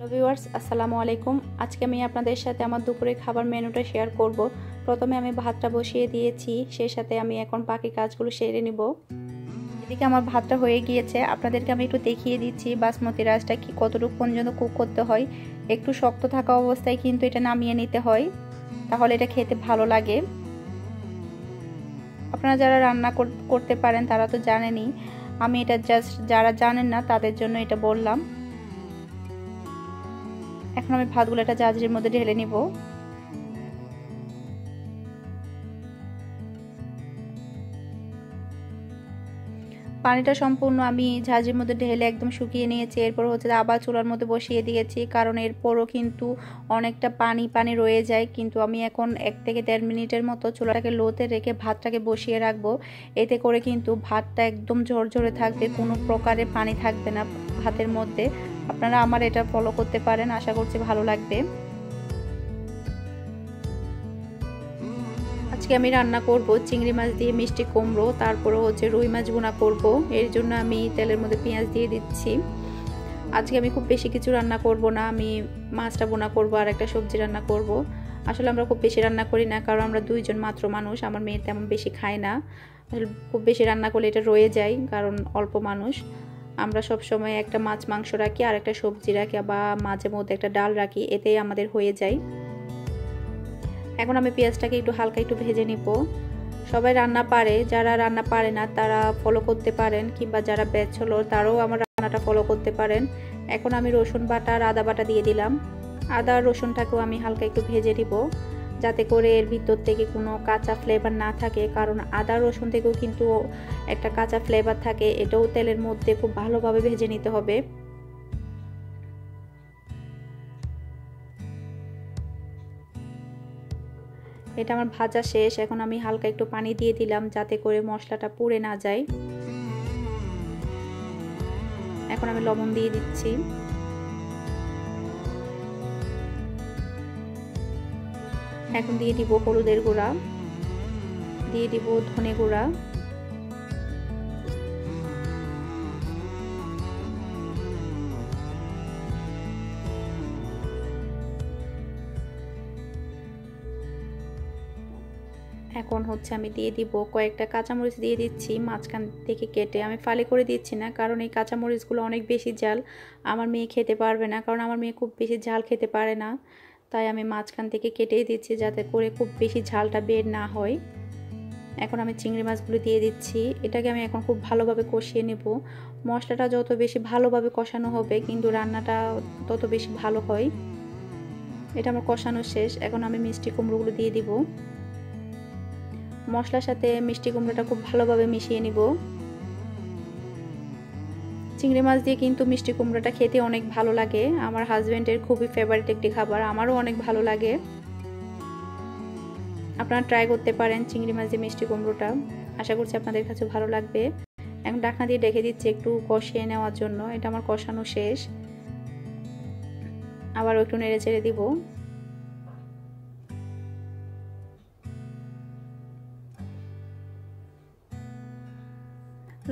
Hello viewers, আসসালামু আলাইকুম। আজকে আমি আপনাদের সাথে আমার দুপুরে খাবার মেনুটা শেয়ার করব। প্রথমে আমি ভাতটা বসিয়ে দিয়েছি, সেই সাথে আমি এখন বাকি কাজগুলো সেরে নিব। এদিকে আমার ভাতটা হয়ে গিয়েছে, আপনাদেরকে আমি একটু দেখিয়ে দিচ্ছি বাসমতি রাইসটা কি কতটুকু পর্যন্ত কুক করতে হয়। একটু শক্ত থাকা অবস্থায় কিন্তু এটা নামিয়ে নিতে হয়, তাহলে এটা খেতে ভালো লাগে। আপনারা যারা রান্না করতে পারেন তারা তো জানেনই, আমি এটা জাস্ট যারা জানেন না তাদের জন্য এটা বললাম। এখন আমি ভাতগুলো একটা জাজের মধ্যে ঢেলে নিব। পানিটা সম্পূর্ণ আমি ঝাঁঝের মধ্যে ঢেলে একদম শুকিয়ে নিয়েছি। এরপর হচ্ছে আবার চুলার মধ্যে বসিয়ে দিয়েছি, কারণ এরপরও কিন্তু অনেকটা পানি পানি রয়ে যায়। কিন্তু আমি এখন এক থেকে দেড় মিনিটের মতো চুলাটাকে লোতে রেখে ভাতটাকে বসিয়ে রাখব। এতে করে কিন্তু ভাতটা একদম ঝরঝরে থাকবে, কোনো প্রকারের পানি থাকবে না ভাতের মধ্যে। আপনারা আমার এটা ফলো করতে পারেন, আশা করছি ভালো লাগবে। আজকে আমি রান্না করব চিংড়ি মাছ দিয়ে মিষ্টি কুমড়ো তারপরে হচ্ছে রুই মাছ বোনা করব। এর জন্য আমি তেলের মধ্যে পেঁয়াজ দিয়ে দিচ্ছি। আজকে আমি খুব বেশি কিছু রান্না করব না, আমি মাছটা বোনা করব আর একটা সবজি রান্না করব। আসলে আমরা খুব বেশি রান্না করি না, কারণ আমরা দুইজন মাত্র মানুষ, আমার মেয়ে তেমন বেশি খায় না। আসলে খুব বেশি রান্না করলে এটা রয়ে যায়, কারণ অল্প মানুষ। আমরা সব সময় একটা মাছ, মাংস রাখি আর একটা সবজি রাখি বা মাঝে মধ্যে একটা ডাল রাখি, এতেই আমাদের হয়ে যায়। এখন আমি পেঁয়াজটাকে একটু হালকা একটু ভেজে নিব। সবাই রান্না পারে, যারা রান্না পারে না তারা ফলো করতে পারেন কিংবা যারা হলো তারাও আমার রান্নাটা ফলো করতে পারেন। এখন আমি রসুন বাটা আর আদা বাটা দিয়ে দিলাম। আদা রসুনটাকেও আমি হালকা একটু ভেজে দিব যাতে করে এর ভিতর থেকে কোনো কাঁচা ফ্লেভার না থাকে। কারণ আদা, রসুন থেকেও কিন্তু একটা কাঁচা ফ্লেভার থাকে। এটাও তেলের মধ্যে খুব ভালোভাবে ভেজে নিতে হবে। এটা আমার ভাজা শেষ। এখন আমি হালকা একটু পানি দিয়ে দিলাম যাতে করে মশলাটা পুড়ে না যায়। এখন আমি লবণ দিয়ে দিচ্ছি। এখন দিয়ে দিব হলুদের গুঁড়া। দিয়ে দিব ধনে গুঁড়া। এখন হচ্ছে আমি দিয়ে দিব কয়েকটা কাঁচামরিচ দিয়ে দিচ্ছি মাঝখান থেকে কেটে। আমি ফালি করে দিচ্ছি না, কারণ এই কাঁচামরিচগুলো অনেক বেশি জাল আমার মেয়ে খেতে পারবে না, কারণ আমার মেয়ে খুব বেশি ঝাল খেতে পারে না। তাই আমি মাঝখান থেকে কেটেই দিচ্ছি যাতে করে খুব বেশি ঝালটা বের না হয়। এখন আমি চিংড়ি মাছগুলো দিয়ে দিচ্ছি। এটাকে আমি এখন খুব ভালোভাবে কষিয়ে নেব। মশলাটা যত বেশি ভালোভাবে কষানো হবে কিন্তু রান্নাটা তত বেশি ভালো হয়। এটা আমার কষানো শেষ। এখন আমি মিষ্টি কুমড়োগুলো দিয়ে দিব। মশলার সাথে মিষ্টি কুমড়োটা খুব ভালোভাবে মিশিয়ে নিব। চিংড়ি মাছ দিয়ে কিন্তু মিষ্টি কুমড়োটা খেতে অনেক ভালো লাগে। আমার হাজব্যান্ডের খুবই ফেভারিট একটি খাবার, আমারও অনেক ভালো লাগে। আপনারা ট্রাই করতে পারেন চিংড়ি মাছ দিয়ে মিষ্টি কুমড়োটা। আশা করছি আপনাদের কাছে ভালো লাগবে। এখন ডাকনা দিয়ে ডেকে দিচ্ছি একটু কষিয়ে নেওয়ার জন্য, এটা আমার কষানো শেষ। আবারও একটু নেড়ে চেড়ে দিব।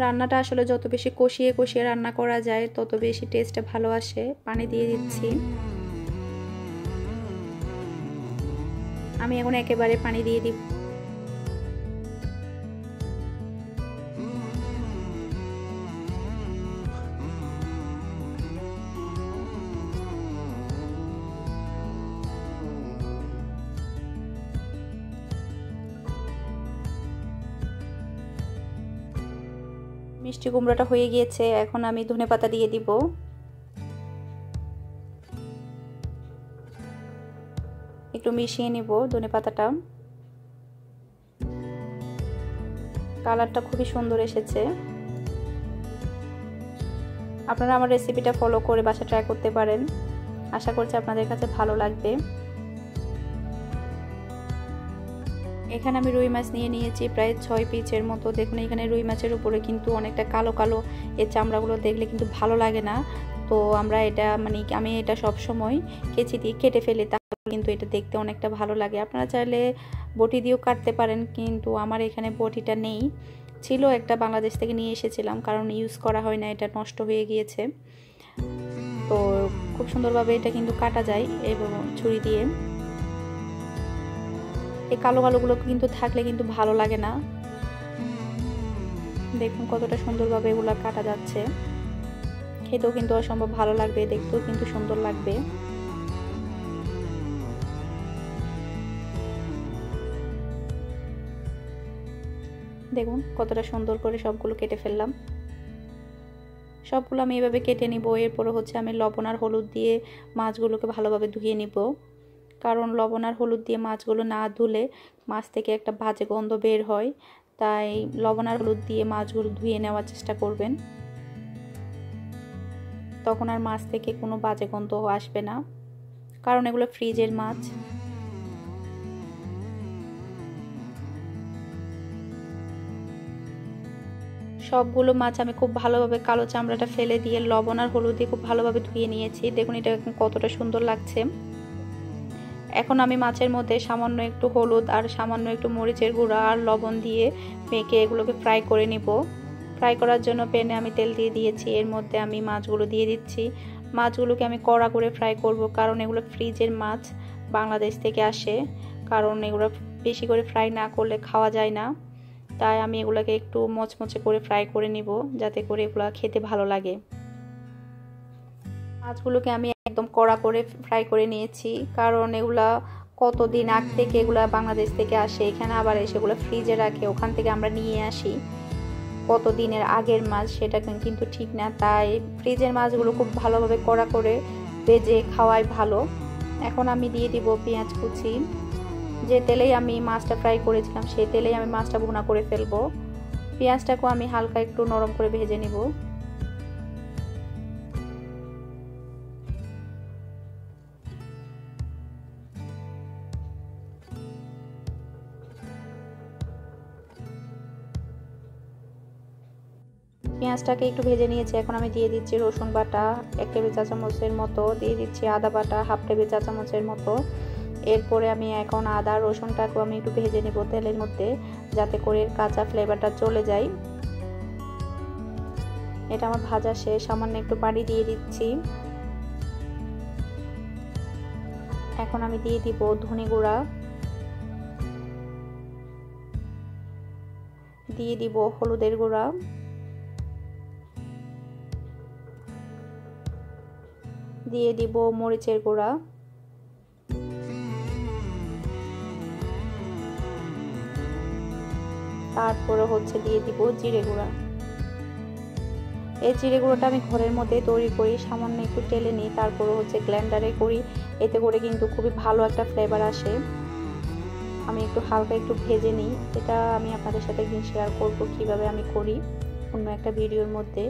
রান্নাটা আসলে যত বেশি কষিয়ে কষিয়ে রান্না করা যায়, তত বেশি টেস্টটা ভালো আসে। পানি দিয়ে দিচ্ছি। আমি এখন একেবারে পানি দিয়ে দিব মিষ্টি কুমড়োটা হয়ে গিয়েছে, এখন আমি ধনে পাতা দিয়ে দিব। একটু মিশিয়ে নিব ধনে পাতাটা। কালারটা খুবই সুন্দর এসেছে। আপনারা আমার রেসিপিটা ফলো করে বাসা ট্রাই করতে পারেন। আশা করছি আপনাদের কাছে ভালো লাগবে। এখানে আমি রুই মাছ নিয়ে নিয়েছি, প্রায় ছয় পিচের মতো। দেখুন, এখানে রুই মাছের উপরে কিন্তু অনেকটা কালো কালো এর চামড়াগুলো দেখলে কিন্তু ভালো লাগে না। তো আমরা এটা মানে আমি এটা সব সময় কেচি দিয়ে কেটে ফেলি, তাহলে কিন্তু এটা দেখতে অনেকটা ভালো লাগে। আপনারা চাইলে বটি দিয়েও কাটতে পারেন, কিন্তু আমার এখানে বটিটা নেই। ছিল একটা বাংলাদেশ থেকে নিয়ে এসেছিলাম, কারণ ইউজ করা হয় না, এটা নষ্ট হয়ে গিয়েছে। তো খুব সুন্দরভাবে এটা কিন্তু কাটা যায়, এবং ছুরি দিয়ে। এই কালো কালোগুলো কিন্তু থাকলে কিন্তু ভালো লাগে না। দেখুন কতটা সুন্দরভাবে এগুলো কাটা যাচ্ছে। খেতেও কিন্তু অসম্ভব ভালো লাগবে, দেখতেও কিন্তু সুন্দর লাগবে। দেখুন কতটা সুন্দর করে সবগুলো কেটে ফেললাম। সবগুলো আমি এভাবে কেটে নিব, এরপরে হচ্ছে আমি লবণ আর হলুদ দিয়ে মাছগুলোকে ভালোভাবে ধুয়ে নিব। কারণ লবণ আর হলুদ দিয়ে মাছগুলো না ধুলে মাছ থেকে একটা বাজে গন্ধ বের হয়। তাই লবণ আর হলুদ দিয়ে মাছগুলো ধুয়ে নেওয়ার চেষ্টা করবেন। তখন আর মাছ থেকে কোনো বাজে গন্ধ আসবে না কারণ এগুলো ফ্রিজের মাছ। সবগুলো মাছ আমি খুব ভালোভাবে কালো চামড়াটা ফেলে দিয়ে লবণ আর হলুদ দিয়ে খুব ভালোভাবে ধুয়ে নিয়েছি। দেখুন এটা কতটা সুন্দর লাগছে। এখন আমি মাছের মধ্যে সামান্য একটু হলুদ আর সামান্য একটু মরিচের গুঁড়া আর লবণ দিয়ে মেখে এগুলোকে ফ্রাই করে নিব। ফ্রাই করার জন্য প্যানে আমি তেল দিয়ে দিয়েছি, এর মধ্যে আমি মাছগুলো দিয়ে দিচ্ছি। মাছগুলোকে আমি কড়া করে ফ্রাই করব কারণ এগুলো ফ্রিজের মাছ, বাংলাদেশ থেকে আসে। কারণ এগুলো বেশি করে ফ্রাই না করলে খাওয়া যায় না। তাই আমি এগুলোকে একটু মচমচে করে ফ্রাই করে নিব, যাতে করে এগুলো খেতে ভালো লাগে। মাছগুলোকে আমি একদম কড়া করে ফ্রাই করে নিয়েছি। কারণ এগুলা কতদিন আগ থেকে এগুলা বাংলাদেশ থেকে আসে, এখানে আবার এসেগুলো ফ্রিজে রাখে, ওখান থেকে আমরা নিয়ে আসি। কত দিনের আগের মাছ সেটা কিন্তু ঠিক না। তাই ফ্রিজের মাছগুলো খুব ভালোভাবে কড়া করে ভেজে খাওয়াই ভালো। এখন আমি দিয়ে দিব পেঁয়াজ কুচি। যে তেলেই আমি মাছটা ফ্রাই করেছিলাম, সেই তেলেই আমি মাছটা ভুনা করে ফেলব। পেঁয়াজটাকেও আমি হালকা একটু নরম করে ভেজে নিব। পেঁয়াজটাকে একটু ভেজে নিয়েছি। এখন আমি দিয়ে দিচ্ছি রসুন বাটা, এক টেবিল চা চামচের মতো। দিয়ে দিচ্ছি আদা বাটা, হাফ টেবিল চা চামচের মতো। এরপরে আমি এখন আদা, রসুনটাকেও আমি একটু ভেজে নিব তেলের মধ্যে, যাতে করে কাঁচা ফ্লেভারটা চলে যায়। এটা আমার ভাজা শেষ। সামান্য একটু পানি দিয়ে দিচ্ছি। এখন আমি দিয়ে দিব ধনে গুঁড়া। দিয়ে দিব হলুদের গুঁড়া। দিয়ে দিব মরিচের গুঁড়া। তারপরে হচ্ছে দিয়ে দিব জিরে গুঁড়া। এই জিরে গুঁড়োটা আমি ঘরের মধ্যে তৈরি করি, সামান্য একটু টেলে নিই, তারপরে হচ্ছে গ্ল্যান্ডারে করি। এতে করে কিন্তু খুবই ভালো একটা ফ্লেভার আসে। আমি একটু হালকা একটু ভেজে নিই। এটা আমি আপনাদের সাথে একদিন শেয়ার করব কীভাবে আমি করি অন্য একটা ভিডিওর মধ্যে।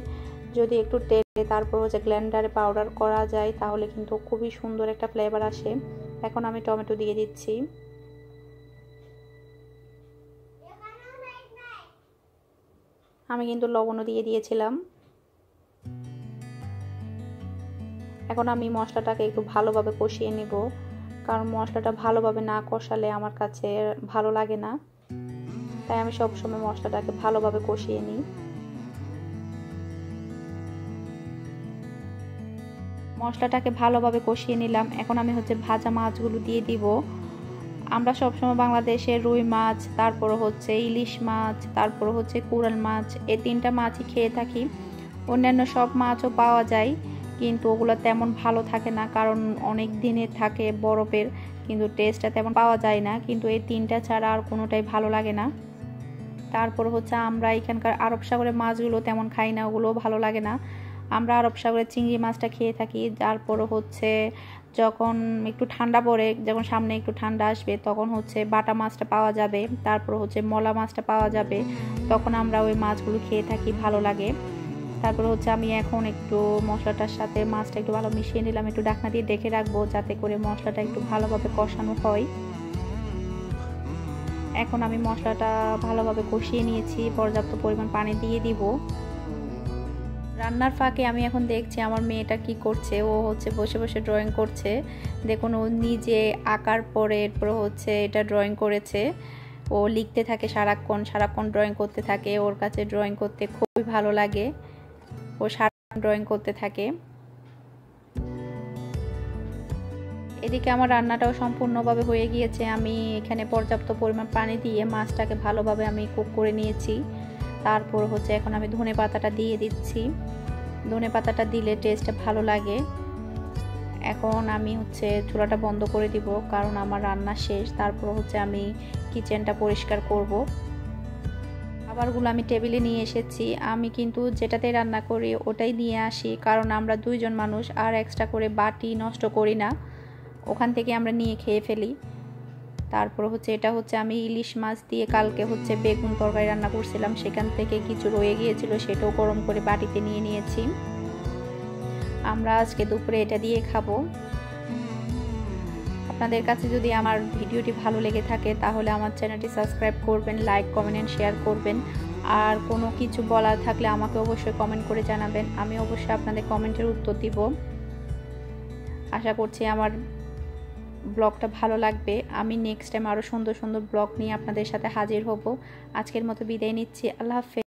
যদি একটু টেলে তারপর হচ্ছে গ্ল্যান্ডারে পাউডার করা যায়, তাহলে কিন্তু খুবই সুন্দর একটা ফ্লেভার আসে। এখন আমি টমেটো দিয়ে দিচ্ছি। আমি কিন্তু লবণও দিয়ে দিয়েছিলাম। এখন আমি মশলাটাকে একটু ভালোভাবে কষিয়ে নিব, কারণ মশলাটা ভালোভাবে না কষালে আমার কাছে ভালো লাগে না। তাই আমি সবসময় মশলাটাকে ভালোভাবে কষিয়ে নিই। মশলাটাকে ভালোভাবে কষিয়ে নিলাম। এখন আমি হচ্ছে ভাজা মাছগুলো দিয়ে দিব। আমরা সবসময় বাংলাদেশে রুই মাছ, তারপর হচ্ছে ইলিশ মাছ, তারপর হচ্ছে কুড়াল মাছ এই তিনটা মাছই খেয়ে থাকি। অন্যান্য সব মাছও পাওয়া যায়, কিন্তু ওগুলো তেমন ভালো থাকে না, কারণ অনেক দিনের থাকে বরফের, কিন্তু টেস্টটা তেমন পাওয়া যায় না। কিন্তু এই তিনটা ছাড়া আর কোনোটাই ভালো লাগে না। তারপর হচ্ছে আমরা এখানকার আরব সাগরের মাছগুলো তেমন খাই না, ওগুলোও ভালো লাগে না। আমরা আরব সাগরের চিংড়ি মাছটা খেয়ে থাকি। তারপর হচ্ছে যখন একটু ঠান্ডা পড়ে, যখন সামনে একটু ঠান্ডা আসবে, তখন হচ্ছে বাটা মাছটা পাওয়া যাবে তারপর হচ্ছে মলা মাছটা পাওয়া যাবে। তখন আমরা ওই মাছগুলো খেয়ে থাকি, ভালো লাগে। তারপর হচ্ছে আমি এখন একটু মশলাটার সাথে মাছটা একটু ভালো মিশিয়ে নিলাম, একটু ডাকনা দিয়ে ডেকে রাখব, যাতে করে মশলাটা একটু ভালোভাবে কষানো হয়। এখন আমি মশলাটা ভালোভাবে কষিয়ে নিয়েছি, পর্যাপ্ত পরিমাণ পানি দিয়ে দিব। রান্নার ফাঁকে আমি এখন দেখছি আমার মেয়েটা কি করছে। ও হচ্ছে বসে বসে ড্রয়িং করছে। দেখুন, ও নিজে আঁকার পরে এরপর হচ্ছে এটা ড্রয়িং করেছে। ও লিখতে থাকে সারাক্ষণ সারাক্ষণ ড্রয়িং করতে থাকে। ওর কাছে ড্রয়িং করতে খুবই ভালো লাগে। ও সারাক্ষণ ড্রয়িং করতে থাকে। এদিকে আমার রান্নাটাও সম্পূর্ণভাবে হয়ে গিয়েছে। আমি এখানে পর্যাপ্ত পরিমাণ পানি দিয়ে মাছটাকে ভালোভাবে আমি কুক করে নিয়েছি। তারপর হচ্ছে এখন আমি ধনে পাতাটা দিয়ে দিচ্ছি। ধনে পাতাটা দিলে টেস্টটা ভালো লাগে। এখন আমি হচ্ছে চুলাটা বন্ধ করে দিব, কারণ আমার রান্না শেষ। তারপর হচ্ছে আমি কিচেনটা পরিষ্কার করব। খাবারগুলো আমি টেবিলে নিয়ে এসেছি। আমি কিন্তু যেটাতে রান্না করি ওটাই নিয়ে আসি, কারণ আমরা দুইজন মানুষ আর এক্সট্রা করে বাটি নষ্ট করি না। ওখান থেকে আমরা নিয়ে খেয়ে ফেলি। তারপর হচ্ছে এটা হচ্ছে আমি ইলিশ মাছ দিয়ে কালকে হচ্ছে বেগুন তরকারি রান্না করছিলাম, সেখান থেকে কিছু রয়ে গিয়েছিল, সেটাও গরম করে বাটিতে নিয়ে নিয়েছি। আমরা আজকে দুপুরে এটা দিয়ে খাব। আপনাদের কাছে যদি আমার ভিডিওটি ভালো লেগে থাকে, তাহলে আমার চ্যানেলটি সাবস্ক্রাইব করবেন, লাইক, কমেন্ট অ্যান্ড শেয়ার করবেন। আর কোনো কিছু বলার থাকলে আমাকে অবশ্যই কমেন্ট করে জানাবেন, আমি অবশ্যই আপনাদের কমেন্টের উত্তর দিব। আশা করছি আমার ব্লগটা ভালো লাগবে। আমি নেক্সট টাইম আরও সুন্দর সুন্দর ব্লগ নিয়ে আপনাদের সাথে হাজির হব। আজকের মতো বিদায় নিচ্ছি। আল্লাহ হাফেজ।